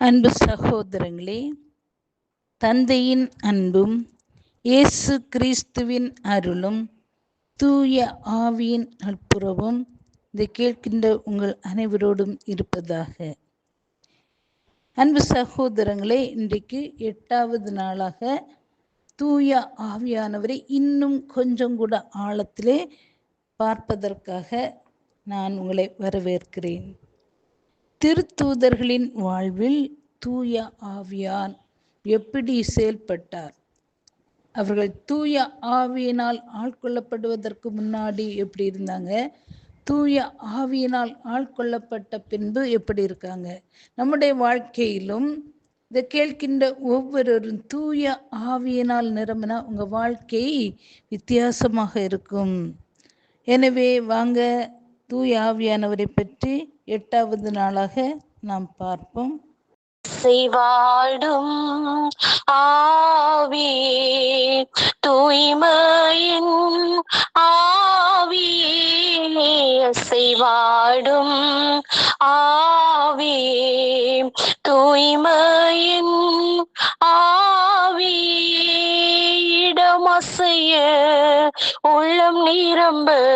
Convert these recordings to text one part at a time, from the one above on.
அன்பு சகோதரங்களே தந்தையின் அன்பும் இயேசு கிறிஸ்துவின் அருளும் தூய ஆவியின் நட்புறவும் இதை கேட்கின்ற உங்கள் அனைவரோடும் இருப்பதாக. அன்பு சகோதரங்களே இன்றைக்கு எட்டாவது நாளாக தூய ஆவியானவரை இன்னும் கொஞ்சம் கூட ஆழத்திலே பார்ப்பதற்காக நான் உங்களை வரவேற்கிறேன். திருத்தூதர்களின் வாழ்வில் தூய ஆவியான் எப்படி செயல்பட்டார்? அவர்கள் தூய ஆவியினால் ஆட்கொள்ளப்படுவதற்கு முன்னாடி எப்படி இருந்தாங்க? தூய ஆவியினால் ஆட்கொள்ளப்பட்ட பின்பு எப்படி இருக்காங்க? நம்முடைய வாழ்க்கையிலும் இதை கேட்கின்ற ஒவ்வொருவரும் தூய ஆவியினால் நிரம்பினா உங்கள் வாழ்க்கை வித்தியாசமாக இருக்கும். எனவே வாங்க தூய ஆவியானவரை பற்றி எட்டாவது நாளாக நாம் பார்ப்போம். செய்வாடும் ஆவி தூய்மையின் ஆவி செய்வாடும் ஆவி தூய்மையின் ஆவி. இடமசைய உள்ளம் நிரம்ப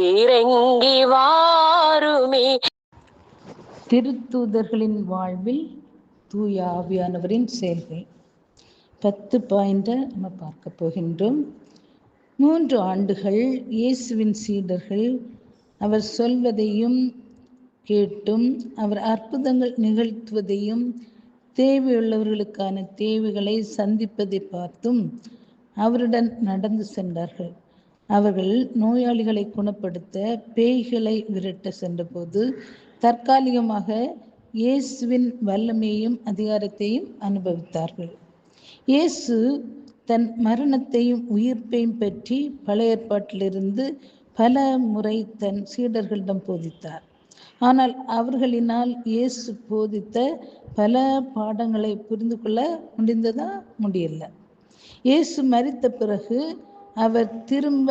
இறங்கி வாருமே. திருத்தூதர்களின் வாழ்வில் தூய ஆவியானவரின் செயல்கள். பத்து பாயிண்ட நம்ம பார்க்க போகின்றோம். மூன்று ஆண்டுகள் இயேசுவின் சீடர்கள் அவர் சொல்வதையும் கேட்டும் அவர் அற்புதங்கள் நிகழ்த்துவதையும் தேவையுள்ளவர்களுக்கான தேவைகளை சந்திப்பதை பார்த்தும் அவருடன் நடந்து சென்றார்கள். அவர்கள் நோயாளிகளை குணப்படுத்த பேய்களை விரட்ட சென்றபோது தற்காலிகமாக இயேசுவின் வல்லமையையும் அதிகாரத்தையும் அனுபவித்தார்கள். இயேசு தன் மரணத்தையும் உயிர்ப்பையும் பற்றி பல ஏற்பாட்டிலிருந்து பல முறை தன் சீடர்களிடம் போதித்தார். ஆனால் அவர்களினால் இயேசு போதித்த பல பாடங்களை புரிந்து கொள்ள முடிந்ததா? முடியல. இயேசு மறித்த பிறகு அவர் திரும்ப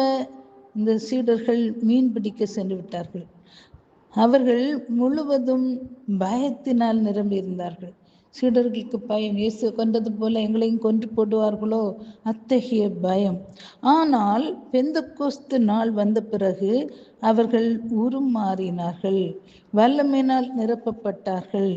இந்த சீடர்கள் மீன் பிடிக்க சென்று விட்டார்கள். அவர்கள் முழுவதும் பயத்தினால் நிரம்பியிருந்தார்கள் சீடர்களுக்கு பயம் இயேசு கொண்டது போல எங்களையும் கொன்று போடுவார்களோ? அத்தகைய பயம். ஆனால் பெந்த கோஸ்து நாள் வந்த பிறகு அவர்கள் உருமாறினார்கள். வல்லமையினால் நிரப்பப்பட்டார்கள்.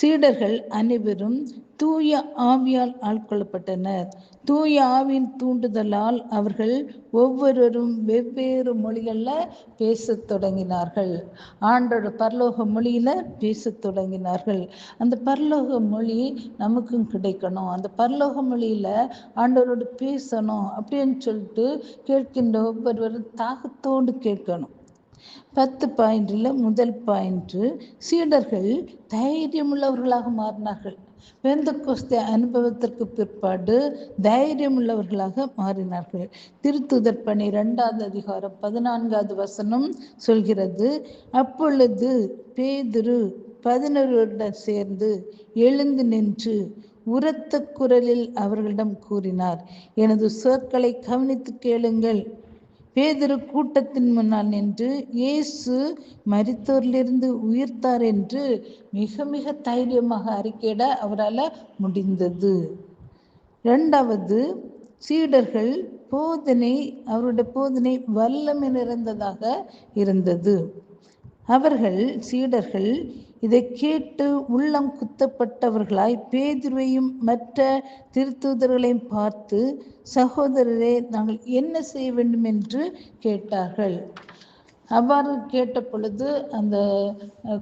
சீடர்கள் அனைவரும் தூய ஆவியால் ஆட்கொள்ளப்பட்டனர். தூய ஆவியின் தூண்டுதலால் அவர்கள் ஒவ்வொருவரும் வெவ்வேறு மொழிகளில் பேசத் தொடங்கினார்கள். ஆண்டோட பரலோக மொழியில் பேசத் தொடங்கினார்கள். அந்த பரலோக மொழி நமக்கும் கிடைக்கணும். அந்த பரலோக மொழியில் ஆண்டவரோடு பேசணும் அப்படின்னு சொல்லிட்டு கேட்கின்ற ஒவ்வொருவரும் தாகத்தோடு கேட்கணும். பத்து பாயிண்டில் முதல் பாயிண்ட்டு சீடர்கள் தைரியமுள்ளவர்களாக மாறினார்கள். வெந்த கோஸ்தே அனுபவத்திற்கு பிற்பாடு தைரியமுள்ளவர்களாக மாறினார்கள். திருத்துதர் பணி இரண்டாவது அதிகாரம் பதினான்காவது வசனம் சொல்கிறது அப்பொழுது பேதுரு பதினொருடன் சேர்ந்து எழுந்து நின்று உரத்த குரலில் அவர்களிடம் கூறினார் எனது சொற்களை கவனித்து கேளுங்கள். பேதிரு கூட்டத்தின் முன்னால் நின்று இயேசு மரித்தோரிலிருந்து உயிர்த்தார் என்று மிக மிக தைரியமாக அறிக்கையிட அவரால் முடிந்தது. இரண்டாவது சீடர்கள் போதனை அவருடைய போதனை வல்லமை நிறைந்ததாக இருந்தது. அவர்கள் சீடர்கள் இதை கேட்டு உள்ளம் குத்தப்பட்டவர்களாய் பேதுருவையும் மற்ற திருத்தூதர்களையும் பார்த்து சகோதரரே நாங்கள் என்ன செய்ய வேண்டும் என்று கேட்டார்கள். அவ்வாறு கேட்ட பொழுது அந்த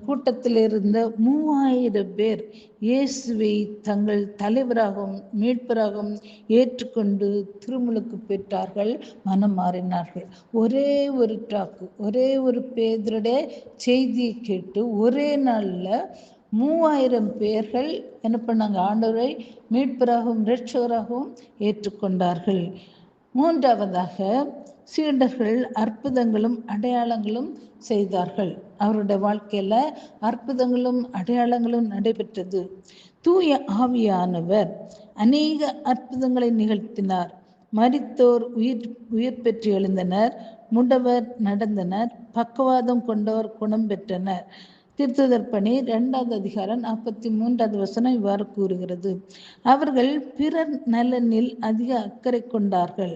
கூட்டத்தில் இருந்த மூவாயிரம் பேர் இயேசுவை தங்கள் தலைவராகவும் மீட்பராகவும் ஏற்றுக்கொண்டு திருமுழுக்கு பெற்றார்கள் மனம் மாறினார்கள். ஒரே ஒரு டாக்கு ஒரே ஒரு பேதருடைய செய்தியை கேட்டு ஒரே நாளில் மூவாயிரம் பேர்கள் என்ன பண்ணாங்க? ஆண்டவரை மீட்பராகவும் ரட்சகராகவும் ஏற்றுக்கொண்டார்கள். மூன்றாவதாக சீடர்கள் அற்புதங்களும் அடையாளங்களும் செய்தார்கள். அவருடைய வாழ்க்கையில அற்புதங்களும் அடையாளங்களும் நடைபெற்றது. தூய ஆவியானவர் அநேக அற்புதங்களை நிகழ்த்தினார். மரித்தோர் உயிர் உயிர் பெற்று எழுந்தனர். முடவர் நடந்தனர். பக்கவாதம் கொண்டவர் குணம் பெற்றனர். திருத்துதர் பணி இரண்டாவது அதிகாரம் நாற்பத்தி மூன்றாவது வசனம் இவ்வாறு கூறுகிறது. அவர்கள் பிறர் நலனில் அதிக அக்கறை கொண்டார்கள்.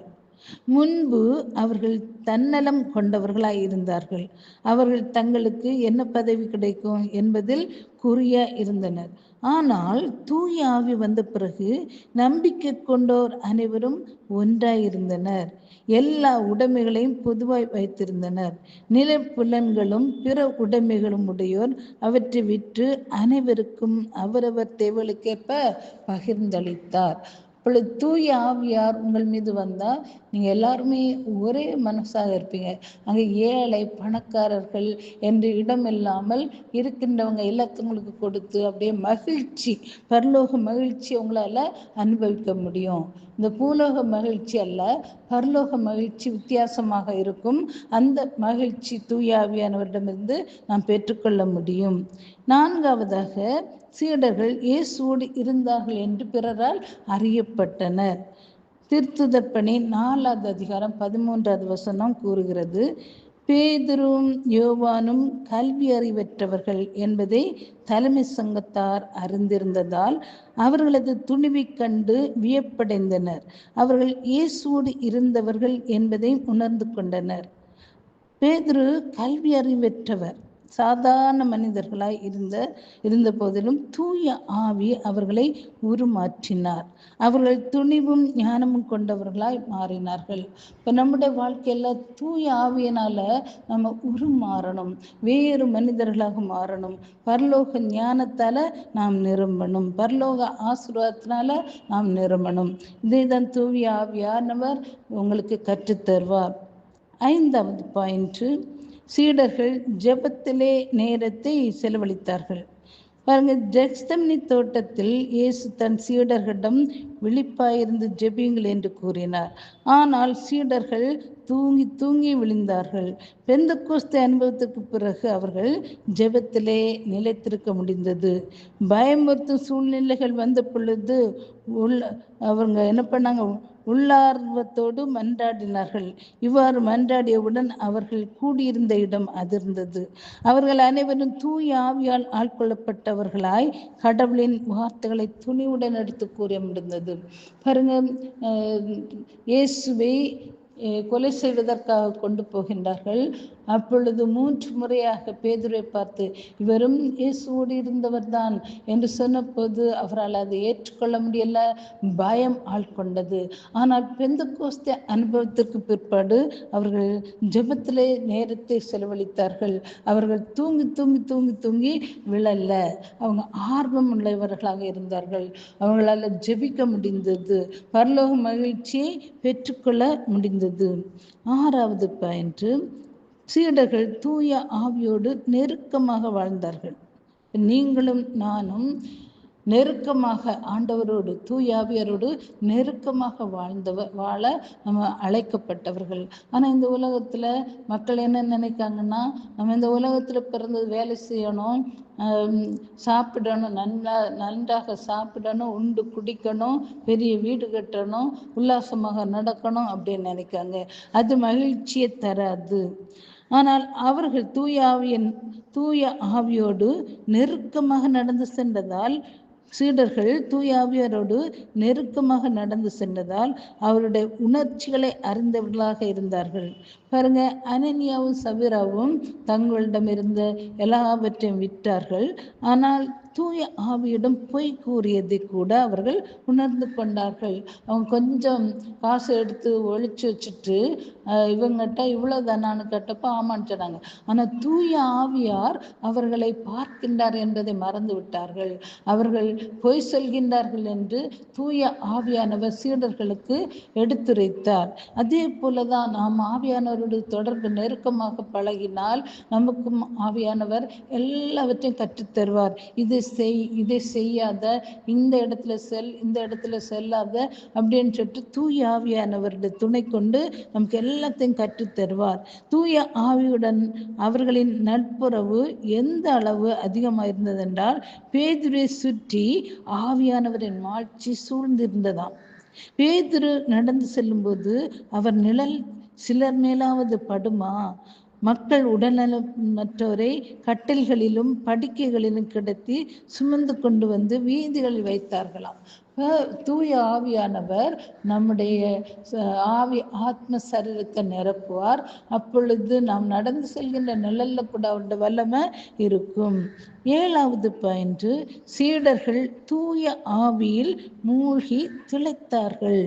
முன்பு அவர்கள் தன்னலம் கொண்டவர்களாய் இருந்தார்கள். அவர்கள் தங்களுக்கு என்ன பதவி கிடைக்கும் என்பதில் குறிய இருந்தனர். ஆனால் தூய ஆவி வந்த பிறகு நம்பிக்கை கொண்டோர் அனைவரும் ஒன்றாயிருந்தனர். எல்லா உடைமைகளையும் பொதுவாய் வைத்திருந்தனர். நிலப்புலன்களும் பிற உடைமைகளும் உடையோர் அவற்றை விற்று அனைவருக்கும் அவரவர் தேவைகளுக்கேற்ப பகிர்ந்தளித்தார். அப்பொழுது தூய ஆவியார் உங்கள் மீது வந்தால் நீங்கள் எல்லாருமே ஒரே மனசாக இருப்பீங்க. அங்கே ஏழை பணக்காரர்கள் என்று இடம் இல்லாமல் இருக்கின்றவங்க எல்லாத்தவங்களுக்கு கொடுத்து அப்படியே மகிழ்ச்சி பரலோக மகிழ்ச்சி உங்களால் அனுபவிக்க முடியும். இந்த பூலோக மகிழ்ச்சி அல்ல பரலோக மகிழ்ச்சி வித்தியாசமாக இருக்கும். அந்த மகிழ்ச்சி தூயாவியானவரிடமிருந்து நாம் பெற்றுக்கொள்ள முடியும். நான்காவதாக சீடர்கள் இயேசுவோடு இருந்தார்கள் என்று பிறரால் அறியப்பட்டனர். திருத்துதர் நாலாவது அதிகாரம் பதிமூன்றாவது வசனம் கூறுகிறது. பேதரும் யோவானும் கல்வி அறிவற்றவர்கள் என்பதை தலைமை சங்கத்தார் அறிந்திருந்ததால் அவர்களது துணிவை கண்டு வியப்படைந்தனர். அவர்கள் இயேசுவோடு இருந்தவர்கள் என்பதை உணர்ந்து கொண்டனர். பேதுரு கல்வி அறிவற்றவர். சாதாரண மனிதர்களாய் இருந்த இருந்த போதிலும் தூய ஆவி அவர்களை உருமாற்றினார். அவர்கள் துணிவும் ஞானமும் கொண்டவர்களாய் மாறினார்கள். இப்போ நம்முடைய வாழ்க்கையில தூய ஆவியினால நம்ம உருமாறணும். வேறு மனிதர்களாக மாறணும். பரலோக ஞானத்தால நாம் நிரம்பணும். பரலோக ஆசீர்வாதத்தினால நாம் நிரம்பணும். இதேதான் தூய ஆவியானவர் உங்களுக்கு கற்றுத்தருவார். ஐந்தாவது பாயிண்ட். சீடர்கள் ஜெபத்திலே நேரத்தை செலவழித்தார்கள். பாருங்க ஜெக்ஸ்தம்னி தோட்டத்தில் இயேசு தன் சீடர்களிடம் விழிப்பாயிருந்து ஜெபியுங்கள் என்று கூறினார். ஆனால் சீடர்கள் தூங்கி தூங்கி விழுந்தார்கள். பெந்த கூஸ்து அனுபவத்துக்கு பிறகு அவர்கள் ஜெபத்திலே நிலைத்திருக்க முடிந்தது. பயமுறுத்தும் சூழ்நிலைகள் வந்த பொழுது உள்ள அவங்க என்ன பண்ணாங்க? உள்ளார்வத்தோடு மன்றாடினார்கள். இவ்வாறு மன்றாடியவுடன் அவர்கள் கூடியிருந்த இடம் அதிர்ந்தது. அவர்கள் அனைவரும் தூய ஆவியால் ஆட்கொள்ளப்பட்டவர்களாய் கடவுளின் வார்த்தைகளை துணிவுடன் எடுத்து கூற முடிந்தது பாருங்க இயேசுவை கொலை செய்வதற்காக கொண்டு போகின்றார்கள். அப்பொழுது மூன்று முறையாக பேதுரை பார்த்து இவரும் இயேசுவோடு இருந்தவர் தான் என்று சொன்னபோது அவரால் அதை ஏற்றுக்கொள்ள முடியல. பயம் ஆட்கொண்டது ஆனால் பெந்த கோஸ்த அனுபவத்திற்கு பிற்பாடு அவர்கள் ஜபத்திலே நேரத்தை செலவழித்தார்கள். அவர்கள் தூங்கி தூங்கி தூங்கி தூங்கி விழல்ல அவங்க ஆர்வம் உள்ளவர்களாக இருந்தார்கள். அவங்களால ஜெபிக்க முடிந்தது. பரலோக மகிழ்ச்சியை பெற்றுக்கொள்ள முடிந்தது. ஆறாவது பாயிண்ட் சீடர்கள் தூய ஆவியோடு நெருக்கமாக வாழ்ந்தார்கள். நீங்களும் நானும் நெருக்கமாக ஆண்டவரோடு தூயாவியரோடு நெருக்கமாக வாழ்ந்தவ வாழ நம்ம அழைக்கப்பட்டவர்கள். ஆனால் இந்த உலகத்தில் மக்கள் என்ன நினைக்காங்கன்னா நம்ம இந்த உலகத்தில் பிறந்தது வேலை செய்யணும் சாப்பிடணும் நல்லா நன்றாக சாப்பிடணும் உண்டு குடிக்கணும் பெரிய வீடு கட்டணும் உல்லாசமாக நடக்கணும் அப்படின்னு நினைக்காங்க. அது மகிழ்ச்சியை தராது. ஆனால் அவர்கள் தூய ஆவியின் தூய ஆவியோடு நெருக்கமாக நடந்து சென்றதால் சீடர்கள் தூய ஆவியரோடு நெருக்கமாக நடந்து சென்றதால் அவருடைய உணர்ச்சிகளை அறிந்தவர்களாக இருந்தார்கள். பாருங்க அனன்யாவும் சவிராவும் தங்களிடமிருந்த எல்லாவற்றையும் விற்றார்கள் ஆனால் தூய ஆவியிடம் பொய் கூறியதை கூட அவர்கள் உணர்ந்து கொண்டார்கள். அவங்க கொஞ்சம் காசு எடுத்து ஒழிச்சு வச்சுட்டு இவங்கிட்ட இவ்வளவு தானான்னு கேட்டப்போ ஆமான்னு சொன்னாங்க. ஆனால் தூய ஆவியார் அவர்களை பார்க்கின்றார் என்பதை மறந்து விட்டார்கள். அவர்கள் பொய் சொல்கின்றார்கள் என்று தூய ஆவியானவர் சீடர்களுக்கு எடுத்துரைத்தார். அதே போலதான் நாம் ஆவியானவருடைய தொடர்பு நெருக்கமாக பழகினால் நமக்கும் ஆவியானவர் எல்லாவற்றையும் கற்றுத்தருவார். இது செய் இதை செய்யாத இந்த இடத்துல செல் இந்த இடத்துல செல்லாத அப்படின்னு சொல்லிட்டு தூய ஆவியானவருடைய துணை கொண்டு நமக்கு எல்லாத்தையும் கற்றுத்தருவார் தூய ஆவியுடன் அவர்களின் நட்புறவு எந்த அளவு அதிகமாக இருந்ததென்றால் பேதுரை சுற்றி ஆவியானவரின் மாட்சி சூழ்ந்திருந்ததாம். பேதுரு நடந்து செல்லும்போது அவர் நிழல் சிலர் மேலாவது படுமா? மக்கள் உடல்நலமற்றோரை கட்டில்களிலும் படுக்கைகளிலும் கிடத்தி சுமந்து கொண்டு வந்து வீதிகளில் வைத்தார்களாம். தூய ஆவியானவர் நம்முடைய ஆவி ஆத்ம சரீரத்தை நிரப்புவார். அப்பொழுது நாம் நடந்து செல்கின்ற நிழல்ல கூட அவருடைய வல்லமை இருக்கும். ஏழாவது பயின்று சீடர்கள் தூய ஆவியில் மூழ்கி திளைத்தார்கள்.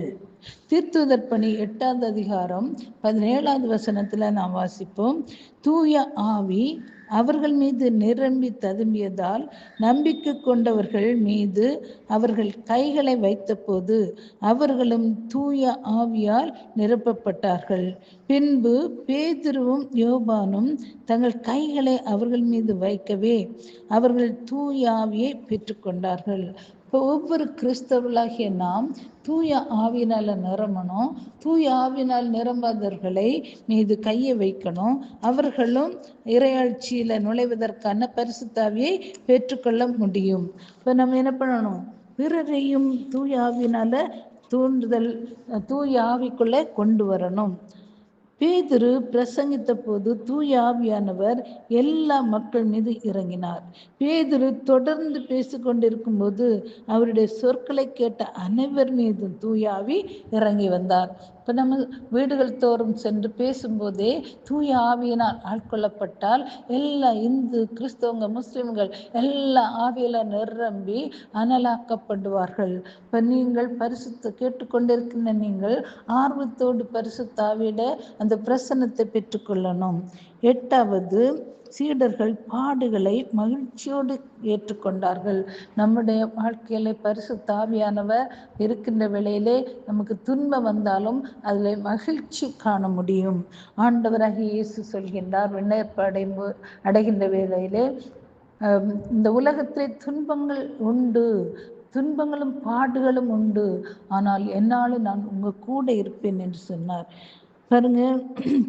தீர்த்துதர் பணி எட்டாவது அதிகாரம் பதினேழாவது வசனத்தில் நாம் வாசிப்போம். தூய ஆவி அவர்கள் மீது நிரம்பி ததும்பியதால் நம்பிக்கை கொண்டவர்கள் மீது அவர்கள் கைகளை வைத்தபோது அவர்களும் தூய ஆவியால் நிரப்பப்பட்டார்கள். பின்பு பேதுருவும் யோபானும் தங்கள் கைகளை அவர்கள் மீது வைக்கவே அவர்கள் தூயாவியை பெற்றுக்கொண்டார்கள். இப்போ ஒவ்வொரு கிறிஸ்தவர்களாகிய நாம் தூய ஆவினால் நிரம்பணும். தூய ஆவினால் நிரம்பாதவர்களை மீது கையை வைக்கணும். அவர்களும் இறையாட்சியில் நுழைவதற்கான பரிசுத்தாவியை பெற்றுக்கொள்ள முடியும். இப்போ நம்ம என்ன பண்ணணும்? பிறரையும் தூய ஆவியினால தூண்டுதல் தூய ஆவிக்குள்ளே கொண்டு வரணும். பேதுரு பிரசங்கித்த போது தூய ஆவியானவர் எல்லா மக்கள் மீது இறங்கினார். பேதுரு தொடர்ந்து பேசிக்கொண்டிருக்கும் போது அவருடைய சொற்களை கேட்ட அனைவர் மீதும் தூயாவி இறங்கி வந்தார். இப்போ நம்ம வீடுகள் தோறும் சென்று பேசும்போதே தூய ஆவியினால் ஆட்கொள்ளப்பட்டால் எல்லா இந்து கிறிஸ்தவங்க முஸ்லிம்கள் எல்லா ஆவியில நிரம்பி அனலாக்கப்படுவார்கள். இப்போ நீங்கள் பரிசுத்த கேட்டுக்கொண்டிருக்கின்ற நீங்கள் ஆர்வத்தோடு பரிசுத்தாவிட அந்த பிரசன்னத்தை பெற்றுக்கொள்ளணும். எட்டாவது சீடர்கள் பாடுகளை மகிழ்ச்சியோடு ஏற்றுக்கொண்டார்கள். நம்முடைய வாழ்க்கையில பரிசு தாவியானவர் இருக்கின்ற வேளையிலே நமக்கு துன்பம் வந்தாலும் அதில் மகிழ்ச்சி காண முடியும். ஆண்டவராக இயேசு சொல்கின்றார் விண்ணப்ப அடையும் அடைகின்ற வேளையிலே இந்த உலகத்திலே துன்பங்கள் உண்டு துன்பங்களும் பாடுகளும் உண்டு. ஆனால் என்னாலும் நான் உங்க கூட இருப்பேன் என்று சொன்னார். பாருங்க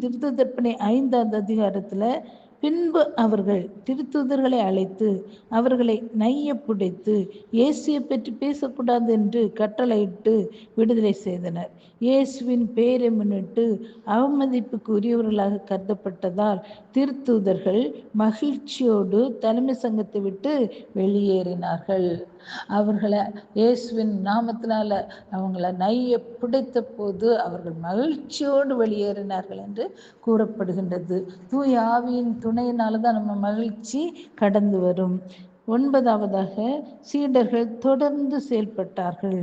திருத்தப்பணி ஐந்தாவது அதிகாரத்துல பின்பு அவர்கள் திருத்துதர்களை அழைத்து அவர்களை நைய புடைத்து இயேசுவை பற்றி பேசக்கூடாது என்று கட்டளையிட்டு விடுதலை செய்தனர். இயேசுவின் பெயரை முன்னிட்டு அவமதிப்புக்கு உரியவர்களாக கருதப்பட்டதால் திருத்தூதர்கள் மகிழ்ச்சியோடு தலைமை சங்கத்தை விட்டு வெளியேறினார்கள். அவர்களை இயேசுவின் நாமத்தினால அவங்கள நைய புடைத்த போது அவர்கள் மகிழ்ச்சியோடு வெளியேறினார்கள் என்று கூறப்படுகின்றது. தூய் ஆவியின் துணையினால தான் நம்ம மகிழ்ச்சி கடந்து வரும். ஒன்பதாவதாக சீடர்கள் தொடர்ந்து செயல்பட்டார்கள்.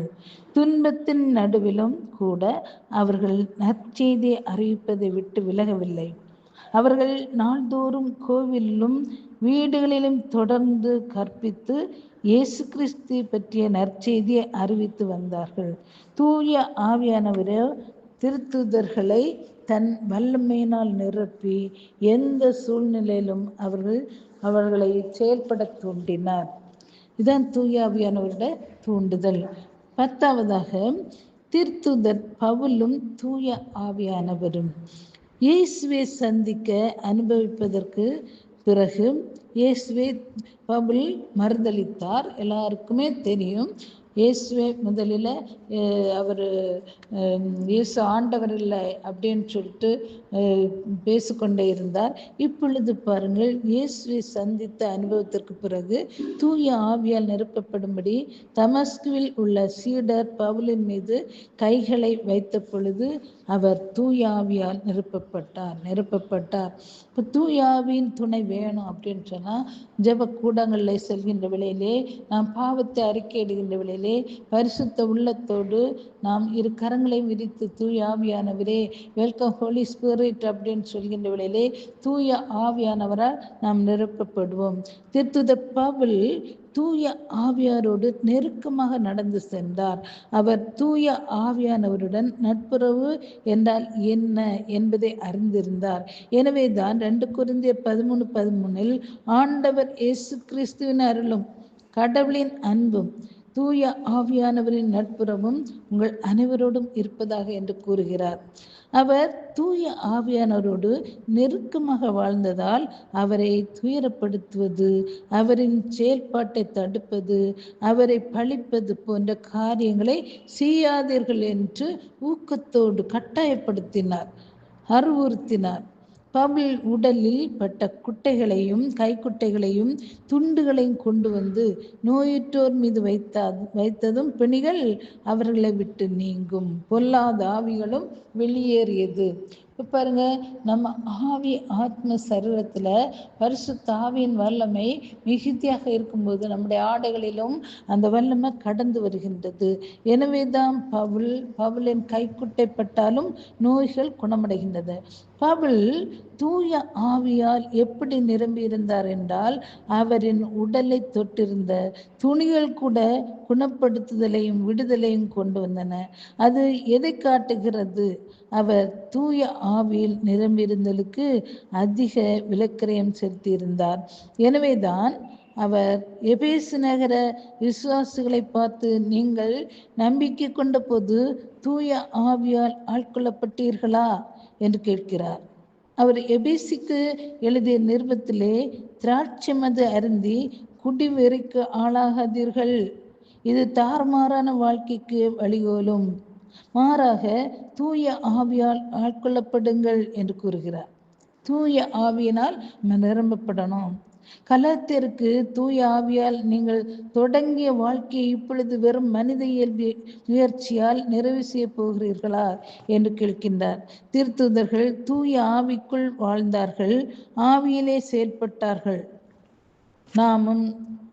துன்பத்தின் நடுவிலும் கூட அவர்கள் நற்செய்தியை அறிவிப்பதை விட்டு விலகவில்லை. அவர்கள் நாள்தோறும் கோவிலிலும் வீடுகளிலும் தொடர்ந்து கற்பித்து இயேசு கிறிஸ்து பற்றிய நற்செய்தியை அறிவித்து வந்தார்கள். தூய ஆவியானவரோ திருத்துதர்களை தன் வல்லமையினால் நிரப்பி எந்த சூழ்நிலையிலும் அவர்கள் அவர்களை செயல்பட தூண்டினார். இதான் தூயாவியானவருட தூண்டுதல். பத்தாவதாக திருத்துதர் பவுலும் தூய ஆவியானவரும். இயேசுவை சந்திக்க அனுபவிப்பதற்கு பிறகு இயேசுவை பவுல் மறுதளித்தார். எல்லாருக்குமே தெரியும் இயேசுவே முதலில் அவர் இயேசு ஆண்டவர் இல்லை அப்படின்னு சொல்லிட்டு பேசிக்கொண்டே இருந்தார். இப்பொழுது பாருங்கள் இயேசுவை சந்தித்த அனுபவத்திற்கு பிறகு தூய ஆவியால் நிரப்பப்படும்படி தமஸ்குவில் உள்ள சீடர் பவுலின் மீது கைகளை வைத்த பொழுது அவர் தூயாவியால் நிரப்பப்பட்டார் நிரப்பப்பட்டார். இப்போ தூய துணை வேணும் அப்படின்னு சொன்னால் ஜெப கூடங்களில் செல்கின்ற விலையிலே நாம் பாவத்தை அறிக்கையிடுகின்ற வேளையிலே பரிசுத்த உள்ளத்தோடு நாம் இரு கரங்களையும் விரித்து தூய ஆவியானவரே வெல்கம் ஹோலி ஸ்பிரிட் அப்படின்னு சொல்கின்ற வேளையிலே தூய ஆவியானவரால் நாம் நிரப்பப்படுவோம். திருத்துத பவுல் தூய ஆவியாரோடு நெருக்கமாக நடந்து சென்றார். அவர் தூய ஆவியானவருடன் நட்புறவு என்றால் என்ன என்பதை அறிந்திருந்தார். எனவே தான் ரெண்டு குருந்திய பதிமூணு பதிமூணில் ஆண்டவர் இயேசு கிறிஸ்துவின் அருளும் கடவுளின் அன்பும் தூய ஆவியானவரின் நட்புறவும் உங்கள் அனைவரோடும் இருப்பதாக என்று கூறுகிறார். அவர் தூய ஆவியானவரோடு நெருக்கமாக வாழ்ந்ததால் அவரை துயரப்படுத்துவது அவரின் செயல்பாட்டை தடுப்பது அவரை பழிப்பது போன்ற காரியங்களை செய்யாதீர்கள் என்று ஊக்கத்தோடு கட்டாயப்படுத்தினார் அறிவுறுத்தினார் பவுல் உடலில் பட்ட குட்டைகளையும் கைக்குட்டைகளையும் துண்டுகளையும் கொண்டு வந்து நோயுற்றோர் மீது வைத்தா வைத்ததும் பிணிகள் அவர்களை விட்டு நீங்கும். பொல்லாத ஆவிகளும் வெளியேறியது. இப்போ பாருங்க நம்ம ஆவி ஆத்ம சரீரத்தில் பரிசு தாவியின் வல்லமை மிகுதியாக இருக்கும்போது நம்முடைய ஆடைகளிலும் அந்த வல்லமை கடந்து வருகின்றது. எனவே தான் பவுல் பவுலின் கைக்குட்டைப்பட்டாலும் நோய்கள் குணமடைகின்றது. பவுல் தூய ஆவியால் எப்படி நிரம்பியிருந்தார் என்றால் அவரின் உடலை தொட்டிருந்த துணிகள் கூட குணப்படுத்துதலையும் விடுதலையும் கொண்டு வந்தன. அது எதை காட்டுகிறது? அவர் தூய ஆவியில் நிரம்பியிருந்தலுக்கு அதிக விலக்கிரயம் செலுத்தியிருந்தார். எனவேதான் அவர் எபேசு நகர விசுவாசிகளை பார்த்து நீங்கள் நம்பிக்கை கொண்ட போது தூய ஆவியால் ஆட்கொள்ளப்பட்டீர்களா? என்று கேட்கிறார். அவர் எபேசிக்கு எழுதிய நிருபத்திலே திராட்சை மது அருந்தி குடிவெறிக்கு ஆளாகாதீர்கள். இது தாறுமாறான வாழ்க்கைக்கு வழிகோலும். மாறாக தூய ஆவியால் ஆட்கொள்ளப்படுங்கள் என்று கூறுகிறார். தூய ஆவியினால் நிரம்பப்படணும். கலத்திற்கு தூய ஆவியால் நீங்கள் தொடங்கிய வாழ்க்கையை இப்பொழுது வெறும் மனித இயல்பு முயற்சியால் நிறைவு செய்ய போகிறீர்களா என்று கேட்கின்றார். திருத்துதர்கள் தூய ஆவிக்குள் வாழ்ந்தார்கள் ஆவியிலே செயல்பட்டார்கள். நாமும்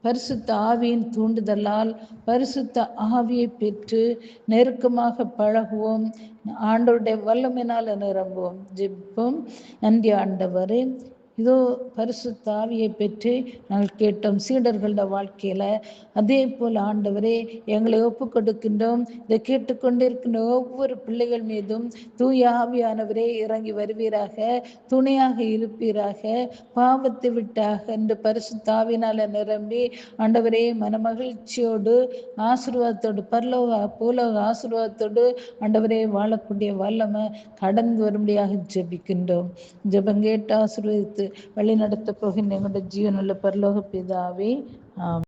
பரிசுத்த ஆவியின் தூண்டுதலால் பரிசுத்த ஆவியை பெற்று நெருக்கமாக பழகுவோம். ஆண்டவருடைய வல்லமினால் நிரம்புவோம் ஜிப்பும் நன்றி ஆண்டவரே. இதோ பரிசு தாவியை பெற்று நாங்கள் கேட்டோம் சீடர்களோட வாழ்க்கையில. அதே போல் ஆண்டவரே எங்களை ஒப்பு கொடுக்கின்றோம் இதை கேட்டுக்கொண்டிருக்கின்ற ஒவ்வொரு பிள்ளைகள் மீதும் தூயாவியானவரே இறங்கி வருவீராக துணையாக இருப்பீராக பாவத்தை விட்டாக என்று பரிசு தாவினால் நிரம்பி ஆண்டவரே மனமகிழ்ச்சியோடு ஆசீர்வாதத்தோடு பரலோக பூலோக ஆசீர்வாதத்தோடு ஆண்டவரே வாழக்கூடிய வல்லமை கடந்து வரும்படியாக ஜெபிக்கின்றோம். ஜெபம் கேட்டு ஆசீர்வதித்து வழி நடத்த போகின்ற எங்களுடைய ஜீவனுள்ள பரலோக பிதாவே ஆம்